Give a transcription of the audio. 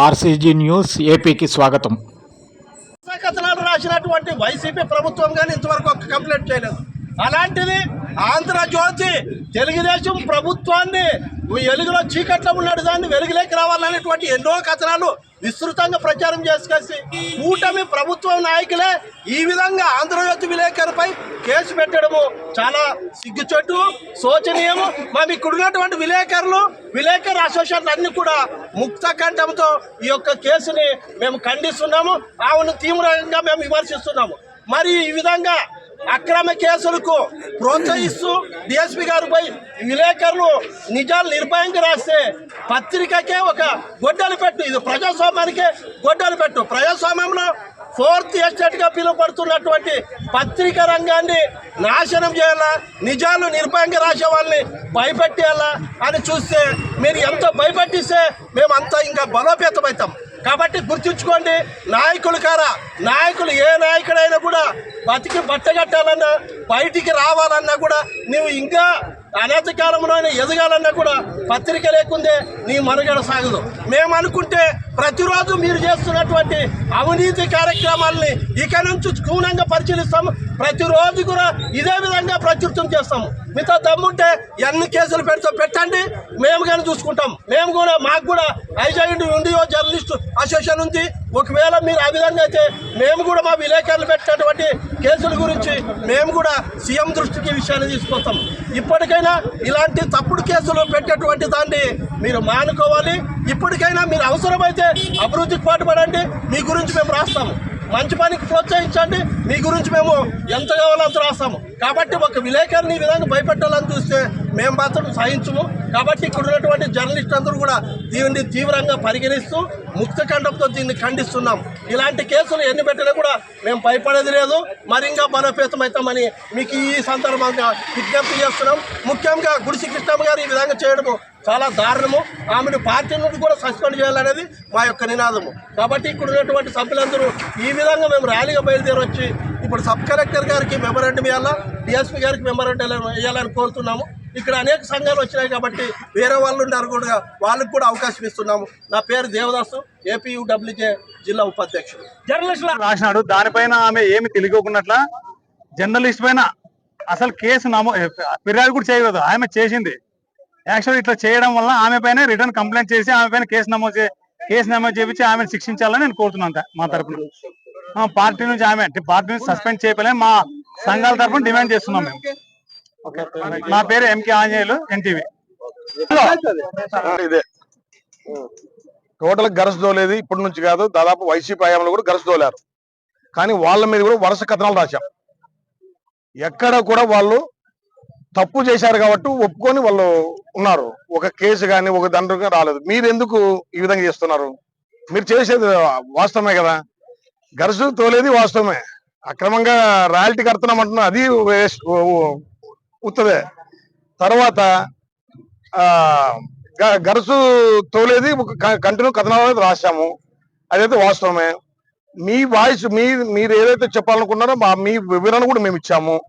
RCG news ఏపీకి స్వాగతం. కథనాలు రాసినటువంటి వైసీపీ ప్రభుత్వం కానీ ఇంతవరకు ఒక కంప్లైంట్ చేయలేదు. అలాంటిది ఆంధ్రజ్యోతి తెలుగుదేశం ప్రభుత్వాన్ని వెలుగులో చీకట్లో ఉన్నాడు దాన్ని వెలుగులోకి రావాలనేటువంటి ఎన్నో కథనాలు విస్తృతంగా ప్రచారం చేసుకొచ్చి కూటమి ప్రభుత్వ నాయకులే ఈ విధంగా ఆంధ్రజ్యోతి విలేకరుపై కేసు పెట్టడము చాలా సిగ్గుచెట్టు శోచనీయము. మా ఇక్కడ ఉన్నటువంటి విలేకరులు విలేకరు అసోసియేషన్ అన్ని కూడా ముక్త కంఠంతో ఈ యొక్క కేసుని మేము ఖండిస్తున్నాము. ఆమెను తీవ్రంగా మేము విమర్శిస్తున్నాము. మరి ఈ విధంగా అక్రమ కేసులకు ప్రోత్సహిస్తూ డిఎస్పీ గారిపై విలేకరులు నిజాలు నిర్భయంగా రాస్తే పత్రికకే ఒక గొడ్డలు పెట్టు. ఇది ప్రజాస్వామ్యానికే గొడ్డలు పెట్టు. ప్రజాస్వామ్యంలో ఫోర్త్ ఎస్టేట్గా పిలువబడుతున్నటువంటి పత్రిక రంగాన్ని నాశనం చేయాలా? నిజాలు నిర్భయంగా రాసే వాళ్ళని భయపెట్టేయాలా? అని చూస్తే మీరు ఎంత భయపెట్టిస్తే మేమంతా ఇంకా బలోపేతమవుతాం. కాబట్టి గుర్తుంచుకోండి నాయకులు కారా? నాయకులు ఏ నాయకు బతికి బట్టగట్టాలన్నా బయటికి రావాలన్నా కూడా నువ్వు ఇంకా అనధికారంలో ఎదగాలన్నా కూడా పత్రిక లేకుందే నీ మనుగడ సాగదు. మేము అనుకుంటే ప్రతిరోజు మీరు చేస్తున్నటువంటి అవినీతి కార్యక్రమాల్ని ఇక నుంచి క్షుణ్ణంగా పరిశీలిస్తాము. ప్రతిరోజు కూడా ఇదే విధంగా ప్రచురితం చేస్తాము. మీతో దమ్ముంటే ఎన్ని కేసులు పెడితే పెట్టండి. మేము కానీ చూసుకుంటాం. మేము కూడా మాకు కూడా ఐజాయింట్ ఇండియో జర్నలిస్ట్ అసోసియేషన్ ఉంది. ఒకవేళ మీరు ఆ విధంగా అయితే మేము కూడా మా విలేకరులు పెట్టినటువంటి కేసుల గురించి మేము కూడా సీఎం దృష్టికి విషయాన్ని తీసుకొస్తాం. ఇప్పటికైనా ఇలాంటి తప్పుడు కేసులు పెట్టేటువంటి దాన్ని మీరు మానుకోవాలి. ఇప్పటికైనా మీరు అవసరమైతే అభివృద్ధికి పాటుపడండి. మీ గురించి మేము రాస్తాము. మంచి పనికి ప్రోత్సహించండి. మీ గురించి మేము ఎంత కావాలో అంత రాస్తాము. కాబట్టి ఒక విలేకరిని ఈ విధంగా భయపెట్టాలని చూస్తే మేము మాత్రం సహించము. కాబట్టి ఇక్కడ ఉన్నటువంటి జర్నలిస్ట్ అందరూ కూడా దీనిని తీవ్రంగా పరిగణిస్తూ ముక్త ఖండంతో దీన్ని ఖండిస్తున్నాం. ఇలాంటి కేసులు ఎన్ని పెట్టినా కూడా మేము భయపడేది లేదు. మరి ఇంకా అవుతామని మీకు ఈ సందర్భంగా విజ్ఞప్తి చేస్తున్నాం. ముఖ్యంగా గుడిసి కృష్ణమ్మ గారు ఈ విధంగా చేయడము చాలా దారుణము. ఆమెను పార్టీ నుండి కూడా సస్పెండ్ చేయాలనేది మా యొక్క నినాదము. కాబట్టి ఇక్కడ ఉన్నటువంటి సభ్యులందరూ ఈ విధంగా మేము ర్యాలీగా బయలుదేరి వచ్చి ఇప్పుడు సబ్ కలెక్టర్ గారికి మెమరాండం ఇవ్వాలా డిఎస్పీ గారికి మెమరాండం ఇవ్వాలని కోరుతున్నాము. ఇక్కడ అనేక సంఘాలు వచ్చినాయి కాబట్టి వేరే వాళ్ళు ఉన్నారు కూడా వాళ్ళకి కూడా అవకాశం ఇస్తున్నాము. నా పేరు దేవదాసు ఏపీయూడబ్ల్యూజే జిల్లా ఉపాధ్యక్షుడు. జర్నలిస్టుల రాసినాడు. దానిపైన ఆమె ఏమి తెలియకున్నట్ల జర్నలిస్ట్ పైన అసలు కేసు నమో ఫిర్యాదు కూడా చేయకూడదు ఆమె చేసింది. యాక్చువల్ ఇట్లా చేయడం వల్ల ఆమె పైన రిటర్న్ కంప్లైంట్ చేసి ఆమె పైన కేసు నమోదు కేసు నమోదు చేపించి ఆమెను శిక్షించాలని నేను కోరుతున్నాను మా తరపున. ఆ, పార్టీ నుంచి ఆమె పార్టీ నుంచి సస్పెండ్ చేయలేని మా సంఘాల తరఫున డిమాండ్ చేస్తున్నాం మేము. నా పేరు ఎంకే ఆంజనేయులు ఎన్టీవీ. ఇదే టోటల్ గరస దోలేదు ఇప్పటి నుంచి కాదు దాదాపు వైసీపీ హయాంలో కూడా గరస దోలారు. కానీ వాళ్ళ మీద కూడా వరుస కథనాలు రాశాం. ఎక్కడ కూడా వాళ్ళు తప్పు చేశారు కాబట్టి ఒప్పుకొని వాళ్ళు ఉన్నారు. ఒక కేసు కానీ ఒక దండ రాలేదు. మీరు ఎందుకు ఈ విధంగా చేస్తున్నారు? మీరు చేసేది వాస్తవమే కదా? గరుసు తోలేది వాస్తవమే. అక్రమంగా రాయల్టీ కడుతున్నాం అంటున్నా అది వేస్ట్ ఉత్తదే. తర్వాత గ- గరుసు తోలేది కంటిన్యూ కథనాలు అనేది రాశాము. అదైతే వాస్తవమే. మీ వాయిస్ మీ మీరు ఏదైతే చెప్పాలనుకున్నారో మా మీ వివరణ కూడా మేము ఇచ్చాము